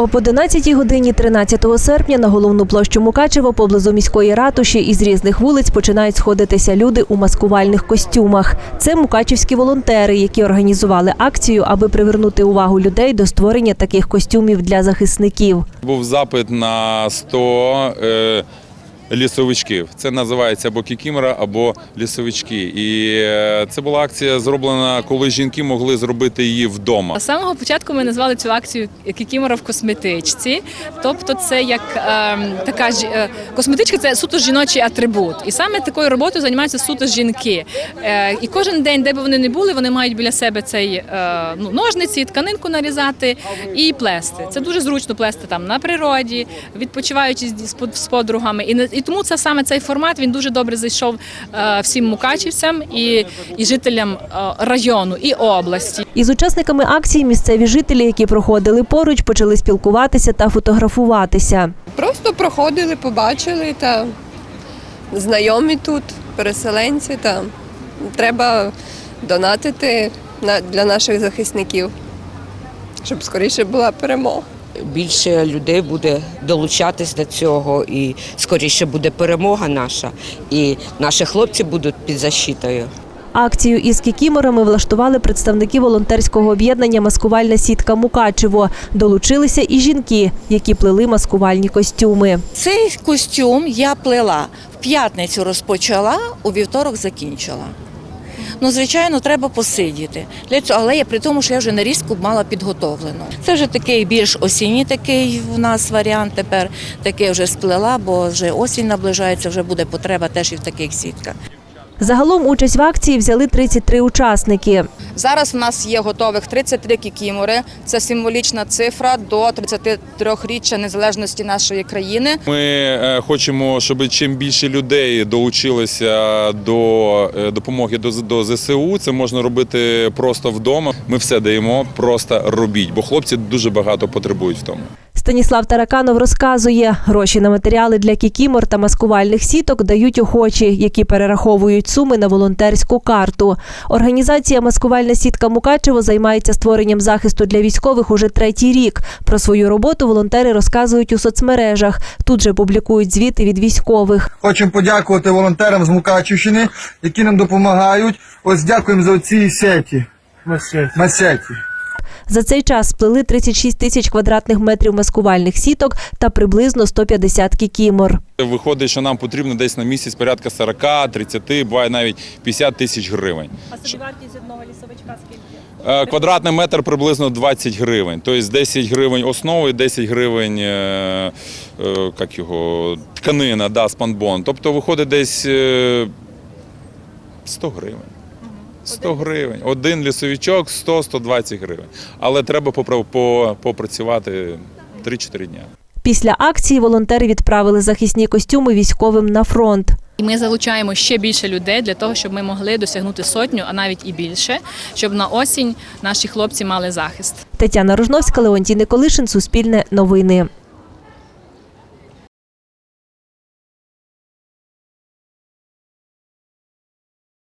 Об 11 годині 13 серпня на головну площу Мукачева поблизу міської ратуші із різних вулиць починають сходитися люди у маскувальних костюмах. Це мукачівські волонтери, які організували акцію, аби привернути увагу людей до створення таких костюмів для захисників. Був запит на 100 е, лісовичків. Це називається або кікімора, або лісовички. І е, це була акція зроблена, коли жінки могли зробити її вдома. З самого початку ми назвали цю акцію Кікімора в косметичці. Тобто, це як ем, така ж е, косметичка, це суто жіночий атрибут. І саме такою роботою займаються суто жінки. Е, і кожен день, де б вони не були, вони мають біля себе цей е, ну, ножниці, тканинку нарізати і плести. Це дуже зручно плести там на природі, відпочиваючи з, з подругами. І, і тому це саме цей формат він дуже добре зайшов е, всім мукачівцям і, і жителям е, району і області. Із учасниками акції місцеві жителі, які проходили поруч, почали спілкуватися та фотографуватися. Просто проходили, побачили та знайомі тут, переселенці. Та треба донатити на- для наших захисників, щоб скоріше була перемога. Більше людей буде долучатись до цього, і скоріше буде перемога наша, і наші хлопці будуть під защитою. Акцію із кікіморами влаштували представники волонтерського об'єднання Маскувальна сітка Мукачево. Долучилися і жінки, які плели маскувальні костюми. Цей костюм я плела в п'ятницю розпочала, у вівторок закінчила. Ну, звичайно, треба посидіти. Для цього, але я при тому, що я вже нарізку мала підготовлену. Це вже такий більш осінній такий в нас варіант. Тепер такий вже сплела, бо вже осінь наближається, вже буде потреба теж і в таких сітках. Загалом участь в акції взяли 33 учасники. Зараз в нас є готових 33 кікімори. Це символічна цифра до 33-річчя незалежності нашої країни. Ми е, хочемо, щоб чим більше людей долучилося до е, допомоги до, до ЗСУ. Це можна робити просто вдома. Ми все даємо, просто робіть, бо хлопці дуже багато потребують в тому. Станіслав Тараканов розказує, гроші на матеріали для кікімор та маскувальних сіток дають охочі, які перераховують суми на волонтерську карту. Організація Маскувальна сітка Мукачево займається створенням захисту для військових уже третій рік. Про свою роботу волонтери розказують у соцмережах. Тут же публікують звіти від військових. Хочемо подякувати волонтерам з Мукачівщини, які нам допомагають. Ось дякуємо за ці сеті. Масеті. За цей час сплели 36 тисяч квадратних метрів маскувальних сіток та приблизно 150 кікімор. Виходить, що нам потрібно десь на місяць порядка 40, 30, буває навіть 50 тисяч гривень. А собівартість одного лісовичка скільки? Е, Квадратний метр приблизно 20 гривень. Тобто 10 гривень основи, 10 гривень е, е, як його, тканина, да, спанбон. Тобто виходить десь е, 100 гривень. 100 гривень. Один лісовичок 100-120 гривень. Але треба попра- по- попрацювати 3-4 дня. Після акції волонтери відправили захисні костюми військовим на фронт. І ми залучаємо ще більше людей для того, щоб ми могли досягнути сотню, а навіть і більше, щоб на осінь наші хлопці мали захист. Тетяна Рожновська, Леонтій Николишин, Суспільне новини.